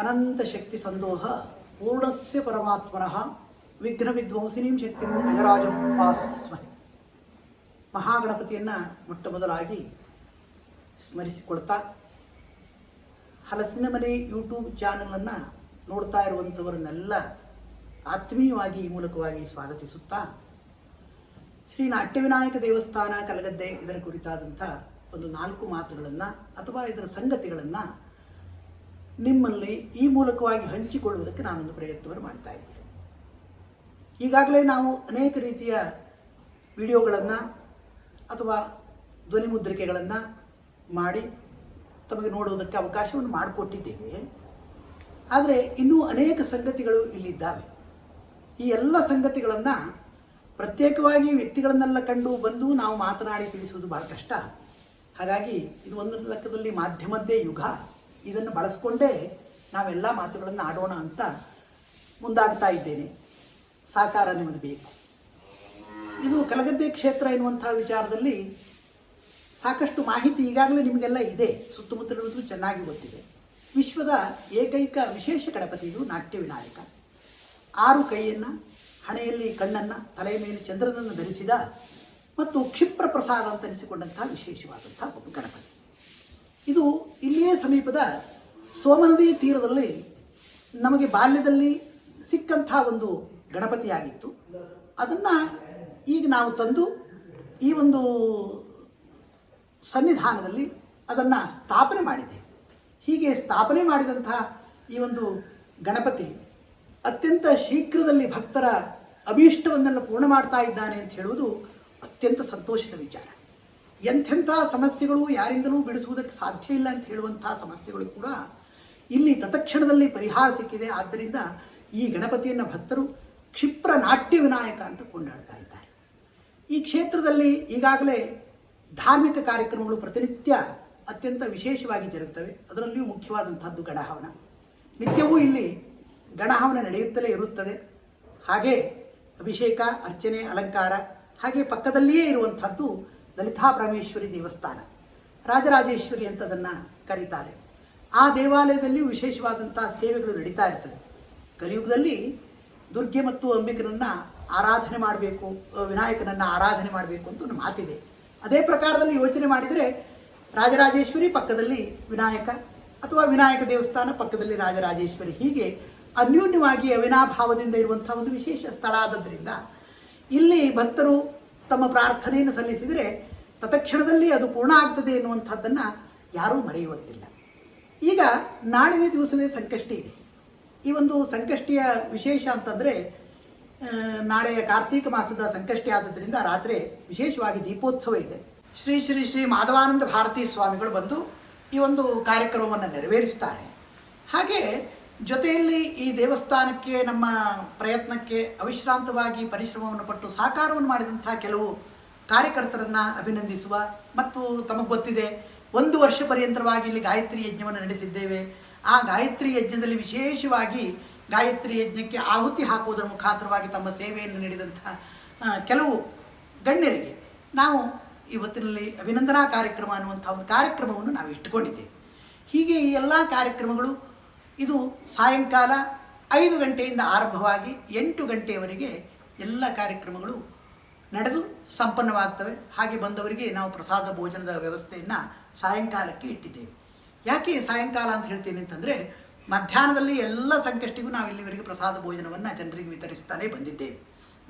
ಅನಂತ ಶಕ್ತಿ ಸಂದೋಹ, ಪೂರ್ಣಸ್ಯ ಪರಮಾತ್ಮನಃ, ವಿಘ್ನ ವಿಧ್ವಂಸಿನೀಂ ಶಕ್ತಿ ಗಜರಾಜ ಉಪಾಸ್ಮಹಿ. ಮಹಾಗಣಪತಿಯನ್ನು ಮೊಟ್ಟ ಮೊದಲಾಗಿ ಸ್ಮರಿಸಿಕೊಳ್ತಾ, ಹಲಸಿನ ಮನೆ ಯೂಟ್ಯೂಬ್ ಚಾನಲನ್ನು ನೋಡ್ತಾ ಇರುವಂಥವರನ್ನೆಲ್ಲ ಆತ್ಮೀಯವಾಗಿ ಈ ಮೂಲಕವಾಗಿ ಸ್ವಾಗತಿಸುತ್ತಾ, ಶ್ರೀ ನಾಟ್ಯವಿನಾಯಕ ದೇವಸ್ಥಾನ, ಕಲಗದ್ದೆ ಇದರ ಕುರಿತಾದಂಥ ಒಂದು ನಾಲ್ಕು ಮಾತುಗಳನ್ನು ಅಥವಾ ಇದರ ಸಂಗತಿಗಳನ್ನು ನಿಮ್ಮಲ್ಲಿ ಈ ಮೂಲಕವಾಗಿ ಹಂಚಿಕೊಳ್ಳುವುದಕ್ಕೆ ನಾನೊಂದು ಪ್ರಯತ್ನವನ್ನು ಮಾಡ್ತಾ ಇದ್ದೇನೆ. ಈಗಾಗಲೇ ನಾವು ಅನೇಕ ರೀತಿಯ ವಿಡಿಯೋಗಳನ್ನು ಅಥವಾ ಧ್ವನಿ ಮುದ್ರಿಕೆಗಳನ್ನು ಮಾಡಿ ತಮಗೆ ನೋಡುವುದಕ್ಕೆ ಅವಕಾಶವನ್ನು ಮಾಡಿಕೊಟ್ಟಿದ್ದೇವೆ. ಆದರೆ ಇನ್ನೂ ಅನೇಕ ಸಂಗತಿಗಳು ಇಲ್ಲಿದ್ದಾವೆ. ಈ ಎಲ್ಲ ಸಂಗತಿಗಳನ್ನು ಪ್ರತ್ಯೇಕವಾಗಿ ವ್ಯಕ್ತಿಗಳನ್ನೆಲ್ಲ ಕಂಡು ಬಂದು ನಾವು ಮಾತನಾಡಿ ತಿಳಿಸುವುದು ಭಾಳ ಕಷ್ಟ. ಹಾಗಾಗಿ ಇದು ಒಂದು ಲೆಕ್ಕದಲ್ಲಿ ಮಾಧ್ಯಮದ್ದೇ ಯುಗ. ಇದನ್ನು ಬಳಸ್ಕೊಂಡೇ ನಾವೆಲ್ಲ ಮಾತುಗಳನ್ನು ಆಡೋಣ ಅಂತ ಮುಂದಾಗ್ತಾ ಇದ್ದೇನೆ. ಸಾಕಾರ ನಿಮಗೆ ಬೇಕು. ಇದು ಕಲಗದ್ದೆ ಕ್ಷೇತ್ರ ಎನ್ನುವಂಥ ವಿಚಾರದಲ್ಲಿ ಸಾಕಷ್ಟು ಮಾಹಿತಿ ಈಗಾಗಲೇ ನಿಮಗೆಲ್ಲ ಇದೆ. ಸುತ್ತಮುತ್ತಲಿರುವುದು ಚೆನ್ನಾಗಿ ಗೊತ್ತಿದೆ. ವಿಶ್ವದ ಏಕೈಕ ವಿಶೇಷ ಗಣಪತಿ ಇದು ನಾಟ್ಯ ವಿನಾಯಕ. ಆರು ಕೈಯನ್ನು, ಹಣೆಯಲ್ಲಿ ಕಣ್ಣನ್ನು ತಲೆಯ ಮೇಲೆ ಚಂದ್ರನನ್ನು ಧರಿಸಿದ ಮತ್ತು ಕ್ಷಿಪ್ರ ಪ್ರಸಾದ ಅಂತ ಅನಿಸಿಕೊಂಡಂತಹ ವಿಶೇಷವಾದಂಥ ಒಬ್ಬ ಗಣಪತಿ. ಇದು ಇಲ್ಲಿಯೇ ಸಮೀಪದ ಸೋಮನದಿ ತೀರದಲ್ಲಿ ನಮಗೆ ಬಾಲ್ಯದಲ್ಲಿ ಸಿಕ್ಕಂಥ ಒಂದು ಗಣಪತಿಯಾಗಿತ್ತು. ಅದನ್ನು ಈಗ ನಾವು ತಂದು ಈ ಒಂದು ಸನ್ನಿಧಾನದಲ್ಲಿ ಅದನ್ನು ಸ್ಥಾಪನೆ ಮಾಡಿದೆ. ಹೀಗೆ ಸ್ಥಾಪನೆ ಮಾಡಿದಂತಹ ಈ ಒಂದು ಗಣಪತಿ ಅತ್ಯಂತ ಶೀಘ್ರದಲ್ಲಿ ಭಕ್ತರ ಅಭೀಷ್ಟವನ್ನೆಲ್ಲ ಪೂರ್ಣ ಮಾಡ್ತಾ ಇದ್ದಾನೆ ಅಂತ ಹೇಳುವುದು ಅತ್ಯಂತ ಸಂತೋಷದ ವಿಚಾರ. ಎಂಥೆಂಥ ಸಮಸ್ಯೆಗಳು ಯಾರಿಂದಲೂ ಬಿಡಿಸುವುದಕ್ಕೆ ಸಾಧ್ಯ ಇಲ್ಲ ಅಂತ ಹೇಳುವಂತಹ ಸಮಸ್ಯೆಗಳು ಕೂಡ ಇಲ್ಲಿ ತತ್ಕ್ಷಣದಲ್ಲಿ ಪರಿಹಾರ ಸಿಕ್ಕಿದೆ. ಆದ್ದರಿಂದ ಈ ಗಣಪತಿಯನ್ನು ಭಕ್ತರು ಕ್ಷಿಪ್ರ ನಾಟ್ಯ ವಿನಾಯಕ ಅಂತ ಕೊಂಡಾಡ್ತಾ ಇದ್ದಾರೆ. ಈ ಕ್ಷೇತ್ರದಲ್ಲಿ ಈಗಾಗಲೇ ಧಾರ್ಮಿಕ ಕಾರ್ಯಕ್ರಮಗಳು ಪ್ರತಿನಿತ್ಯ ಅತ್ಯಂತ ವಿಶೇಷವಾಗಿ ಜರುಗುತ್ತವೆ. ಅದರಲ್ಲಿಯೂ ಮುಖ್ಯವಾದಂಥದ್ದು ಗಣಹವನ. ನಿತ್ಯವೂ ಇಲ್ಲಿ ಗಣಹವನ ನಡೆಯುತ್ತಲೇ ಇರುತ್ತದೆ. ಹಾಗೆ ಅಭಿಷೇಕ, ಅರ್ಚನೆ, ಅಲಂಕಾರ ಹಾಗೆ ಪಕ್ಕದಲ್ಲಿಯೇ ಇರುವಂಥದ್ದು ಲಲಿತಾ ಪರಮೇಶ್ವರಿ ದೇವಸ್ಥಾನ. ರಾಜರಾಜೇಶ್ವರಿ ಅಂತ ಅದನ್ನು ಕರೀತಾರೆ. ಆ ದೇವಾಲಯದಲ್ಲಿಯೂ ವಿಶೇಷವಾದಂಥ ಸೇವೆಗಳು ನಡೀತಾ ಇರ್ತವೆ. ಕಲಿಯುಗದಲ್ಲಿ ದುರ್ಗೆ ಮತ್ತು ಅಂಬಿಕನನ್ನು ಆರಾಧನೆ ಮಾಡಬೇಕು ವಿನಾಯಕನನ್ನು ಆರಾಧನೆ ಮಾಡಬೇಕು ಅಂತ ಒಂದು ಮಾತಿದೆ. ಅದೇ ಪ್ರಕಾರದಲ್ಲಿ ಯೋಚನೆ ಮಾಡಿದರೆ ರಾಜರಾಜೇಶ್ವರಿ ಪಕ್ಕದಲ್ಲಿ ವಿನಾಯಕ ಅಥವಾ ವಿನಾಯಕ ದೇವಸ್ಥಾನ ಪಕ್ಕದಲ್ಲಿ ರಾಜರಾಜೇಶ್ವರಿ. ಹೀಗೆ ಅನ್ಯೋನ್ಯವಾಗಿ ಅವಿನಾಭಾವದಿಂದ ಇರುವಂಥ ಒಂದು ವಿಶೇಷ ಸ್ಥಳ ಆದದ್ದರಿಂದ ಇಲ್ಲಿ ಭಕ್ತರು ತಮ್ಮ ಪ್ರಾರ್ಥನೆಯನ್ನು ಸಲ್ಲಿಸಿದರೆ ತತ್ಕ್ಷಣದಲ್ಲಿ ಅದು ಪೂರ್ಣ ಆಗ್ತದೆ ಎನ್ನುವಂಥದ್ದನ್ನು ಯಾರೂ ಮರೆಯುವಂತಿಲ್ಲ. ಈಗ ನಾಳಿನ ದಿವಸವೇ ಸಂಕಷ್ಟಿ ಇದೆ. ಈ ಒಂದು ಸಂಕಷ್ಟಿಯ ವಿಶೇಷ ಅಂತಂದರೆ ನಾಳೆಯ ಕಾರ್ತೀಕ ಮಾಸದ ಸಂಕಷ್ಟಿ ಆದದ್ದರಿಂದ ರಾತ್ರಿ ವಿಶೇಷವಾಗಿ ದೀಪೋತ್ಸವ ಇದೆ. ಶ್ರೀ ಶ್ರೀ ಶ್ರೀ ಮಾಧವಾನಂದ ಭಾರತೀ ಸ್ವಾಮಿಗಳು ಬಂದು ಈ ಒಂದು ಕಾರ್ಯಕ್ರಮವನ್ನು ನೆರವೇರಿಸ್ತಾರೆ. ಹಾಗೆ ಜೊತೆಯಲ್ಲಿ ಈ ದೇವಸ್ಥಾನಕ್ಕೆ, ನಮ್ಮ ಪ್ರಯತ್ನಕ್ಕೆ ಅವಿಶ್ರಾಂತವಾಗಿ ಪರಿಶ್ರಮವನ್ನು ಪಟ್ಟು ಸಾಕಾರವನ್ನು ಮಾಡಿದಂಥ ಕೆಲವು ಕಾರ್ಯಕರ್ತರನ್ನು ಅಭಿನಂದಿಸುವ ಮತ್ತು ತಮಗೆ ಗೊತ್ತಿದೆ, ಒಂದು ವರ್ಷ ಪರ್ಯಂತರವಾಗಿ ಇಲ್ಲಿ ಗಾಯತ್ರಿ ಯಜ್ಞವನ್ನು ನಡೆಸಿದ್ದೇವೆ. ಆ ಗಾಯತ್ರಿ ಯಜ್ಞದಲ್ಲಿ ವಿಶೇಷವಾಗಿ ಗಾಯತ್ರಿ ಯಜ್ಞಕ್ಕೆ ಆಹುತಿ ಹಾಕುವುದರ ಮುಖಾಂತರವಾಗಿ ತಮ್ಮ ಸೇವೆಯನ್ನು ನೀಡಿದಂಥ ಕೆಲವು ಗಣ್ಯರಿಗೆ ನಾವು ಇವತ್ತಿನಲ್ಲಿ ಅಭಿನಂದನಾ ಕಾರ್ಯಕ್ರಮ ಅನ್ನುವಂಥ ಒಂದು ಕಾರ್ಯಕ್ರಮವನ್ನು ನಾವು ಇಟ್ಟುಕೊಂಡಿದ್ದೇವೆ ಹೀಗೆ ಈ ಎಲ್ಲ ಕಾರ್ಯಕ್ರಮಗಳು ಇದು ಸಾಯಂಕಾಲ ಐದು ಗಂಟೆಯಿಂದ ಆರಂಭವಾಗಿ ಎಂಟು ಗಂಟೆಯವರೆಗೆ ಎಲ್ಲ ಕಾರ್ಯಕ್ರಮಗಳು ನಡೆದು ಸಂಪನ್ನವಾಗ್ತವೆ. ಹಾಗೆ ಬಂದವರಿಗೆ ನಾವು ಪ್ರಸಾದ ಭೋಜನದ ವ್ಯವಸ್ಥೆಯನ್ನು ಸಾಯಂಕಾಲಕ್ಕೆ ಇಟ್ಟಿದ್ದೇವೆ. ಯಾಕೆ ಸಾಯಂಕಾಲ ಅಂತ ಹೇಳ್ತೀನಿ ಅಂತಂದರೆ, ಮಧ್ಯಾಹ್ನದಲ್ಲಿ ಎಲ್ಲ ಸಂಕಷ್ಟಿಗೂ ನಾವು ಇಲ್ಲಿವರೆಗೆ ಪ್ರಸಾದ ಭೋಜನವನ್ನು ಜನರಿಗೆ ವಿತರಿಸ್ತಾನೆ ಬಂದಿದ್ದೇವೆ.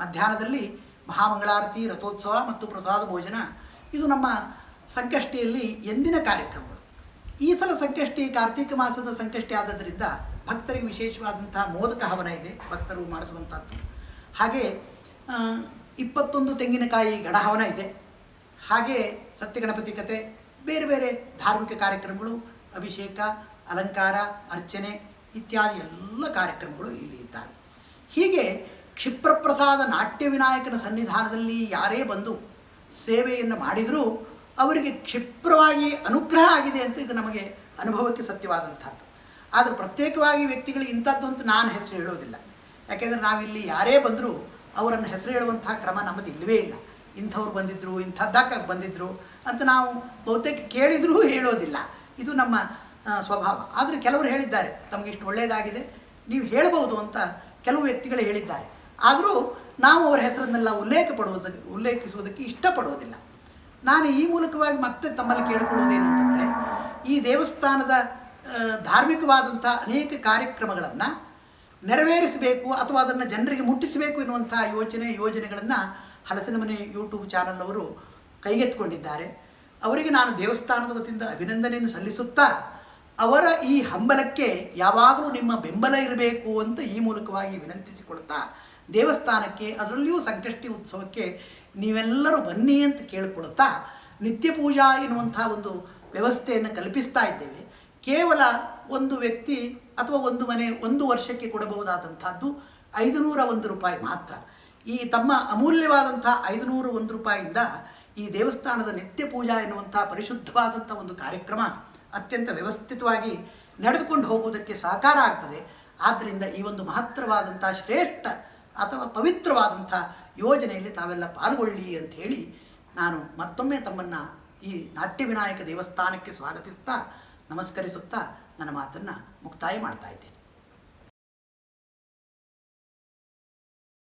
ಮಧ್ಯಾಹ್ನದಲ್ಲಿ ಮಹಾಮಂಗಳಾರತಿ, ರಥೋತ್ಸವ ಮತ್ತು ಪ್ರಸಾದ ಭೋಜನ, ಇದು ನಮ್ಮ ಸಂಕಷ್ಟಿಯಲ್ಲಿ ಎಂದಿನ ಕಾರ್ಯಕ್ರಮಗಳು. ಈ ಸಲ ಸಂಕಷ್ಟಿ, ಕಾರ್ತೀಕ ಮಾಸದ ಸಂಕಷ್ಟಿ ಆದದ್ದರಿಂದ ಭಕ್ತರಿಗೆ ವಿಶೇಷವಾದಂತಹ ಮೋದಕ ಹವನ ಇದೆ, ಭಕ್ತರು ಮಾಡಿಸುವಂಥದ್ದು. ಹಾಗೆ ಇಪ್ಪತ್ತೊಂದು ತೆಂಗಿನಕಾಯಿ ಗಣಹವನ ಇದೆ. ಹಾಗೆ ಸತ್ಯಗಣಪತಿ ಕತೆ, ಬೇರೆ ಬೇರೆ ಧಾರ್ಮಿಕ ಕಾರ್ಯಕ್ರಮಗಳು, ಅಭಿಷೇಕ, ಅಲಂಕಾರ, ಅರ್ಚನೆ ಇತ್ಯಾದಿ ಎಲ್ಲ ಕಾರ್ಯಕ್ರಮಗಳು ಇಲ್ಲಿ ಇದ್ದಾವೆ. ಹೀಗೆ ಕ್ಷಿಪ್ರಪ್ರಸಾದ ನಾಟ್ಯ ವಿನಾಯಕನ ಸನ್ನಿಧಾನದಲ್ಲಿ ಯಾರೇ ಬಂದು ಸೇವೆಯನ್ನು ಮಾಡಿದರೂ ಅವರಿಗೆ ಕ್ಷಿಪ್ರವಾಗಿ ಅನುಗ್ರಹ ಆಗಿದೆ ಅಂತ ಇದು ನಮಗೆ ಅನುಭವಕ್ಕೆ ಸತ್ಯವಾದಂಥದ್ದು. ಆದರೆ ಪ್ರತ್ಯೇಕವಾಗಿ ವ್ಯಕ್ತಿಗಳಿಗೆ ಇಂಥದ್ದು ಅಂತ ನಾನು ಹೆಸರು ಹೇಳೋದಿಲ್ಲ. ಯಾಕೆಂದರೆ ನಾವಿಲ್ಲಿ ಯಾರೇ ಬಂದರೂ ಅವರನ್ನು ಹೆಸರು ಹೇಳುವಂತಹ ಕ್ರಮ ನಮ್ಮದು ಇಲ್ಲವೇ ಇಲ್ಲ. ಇಂಥವ್ರು ಬಂದಿದ್ದರು ಇಂಥದ್ದಕ್ಕಾಗಿ ಬಂದಿದ್ದರು ಅಂತ ನಾವು ಬಹುತೇಕ ಕೇಳಿದರೂ ಹೇಳೋದಿಲ್ಲ. ಇದು ನಮ್ಮ ಸ್ವಭಾವ. ಆದರೆ ಕೆಲವರು ಹೇಳಿದ್ದಾರೆ, ತಮಗೆ ಇಷ್ಟು ಒಳ್ಳೆಯದಾಗಿದೆ ನೀವು ಹೇಳಬಹುದು ಅಂತ ಕೆಲವು ವ್ಯಕ್ತಿಗಳು ಹೇಳಿದ್ದಾರೆ. ಆದರೂ ನಾವು ಅವರ ಹೆಸರನ್ನೆಲ್ಲ ಉಲ್ಲೇಖ ಪಡುವುದಕ್ಕೆ ಉಲ್ಲೇಖಿಸುವುದಕ್ಕೆ ಇಷ್ಟಪಡುವುದಿಲ್ಲ. ನಾನು ಈ ಮೂಲಕವಾಗಿ ಮತ್ತೆ ತಮ್ಮಲ್ಲಿ ಕೇಳಿಕೊಳ್ಳುವುದೇನು ಅಂತಂದರೆ, ಈ ದೇವಸ್ಥಾನದ ಧಾರ್ಮಿಕವಾದಂಥ ಅನೇಕ ಕಾರ್ಯಕ್ರಮಗಳನ್ನು ನೆರವೇರಿಸಬೇಕು ಅಥವಾ ಅದನ್ನು ಜನರಿಗೆ ಮುಟ್ಟಿಸಬೇಕು ಎನ್ನುವಂಥ ಯೋಚನೆ, ಯೋಜನೆಗಳನ್ನು ಹಲಸಿನ ಮನೆ ಯೂಟ್ಯೂಬ್ ಚಾನಲ್ನವರು ಕೈಗೆತ್ತಿಕೊಂಡಿದ್ದಾರೆ. ಅವರಿಗೆ ನಾನು ದೇವಸ್ಥಾನದ ವತಿಯಿಂದ ಅಭಿನಂದನೆಯನ್ನು ಸಲ್ಲಿಸುತ್ತಾ, ಅವರ ಈ ಹಂಬಲಕ್ಕೆ ಯಾವಾಗಲೂ ನಿಮ್ಮ ಬೆಂಬಲ ಇರಬೇಕು ಅಂತ ಈ ಮೂಲಕವಾಗಿ ವಿನಂತಿಸಿಕೊಳ್ತಾ, ದೇವಸ್ಥಾನಕ್ಕೆ ಅದರಲ್ಲಿಯೂ ಸಂಕಷ್ಟಿ ಉತ್ಸವಕ್ಕೆ ನೀವೆಲ್ಲರೂ ಬನ್ನಿ ಅಂತ ಕೇಳಿಕೊಳ್ಳುತ್ತಾ ನಿತ್ಯ ಪೂಜಾ ಎನ್ನುವಂಥ ಒಂದು ವ್ಯವಸ್ಥೆಯನ್ನು ಕಲ್ಪಿಸ್ತಾ ಇದ್ದೇವೆ. ಕೇವಲ ಒಂದು ವ್ಯಕ್ತಿ ಅಥವಾ ಒಂದು ಮನೆ ಒಂದು ವರ್ಷಕ್ಕೆ ಕೊಡಬಹುದಾದಂಥದ್ದು ಐದುನೂರ ಒಂದು ರೂಪಾಯಿ ಮಾತ್ರ. ಈ ತಮ್ಮ ಅಮೂಲ್ಯವಾದಂಥ ಐದುನೂರ ಒಂದು ರೂಪಾಯಿಯಿಂದ ಈ ದೇವಸ್ಥಾನದ ನಿತ್ಯ ಪೂಜಾ ಎನ್ನುವಂಥ ಪರಿಶುದ್ಧವಾದಂಥ ಒಂದು ಕಾರ್ಯಕ್ರಮ ಅತ್ಯಂತ ವ್ಯವಸ್ಥಿತವಾಗಿ ನಡೆದುಕೊಂಡು ಹೋಗುವುದಕ್ಕೆ ಸಹಕಾರ ಆಗ್ತದೆ. ಆದ್ದರಿಂದ ಈ ಒಂದು ಮಹತ್ತರವಾದಂಥ ಶ್ರೇಷ್ಠ ಅಥವಾ ಪವಿತ್ರವಾದಂಥ ಯೋಜನೆಯಲ್ಲಿ ತಾವೆಲ್ಲ ಪಾಲ್ಗೊಳ್ಳಿ ಅಂತ ಹೇಳಿ ನಾನು ಮತ್ತೊಮ್ಮೆ ತಮ್ಮನ್ನು ಈ ನಾಟ್ಯ ವಿನಾಯಕ ದೇವಸ್ಥಾನಕ್ಕೆ ಸ್ವಾಗತಿಸ್ತಾ ನಮಸ್ಕರಿಸುತ್ತಾ ನನ್ನ ಮಾತನ್ನು ಮುಕ್ತಾಯ ಮಾಡ್ತಾ ಇದ್ದೇನೆ.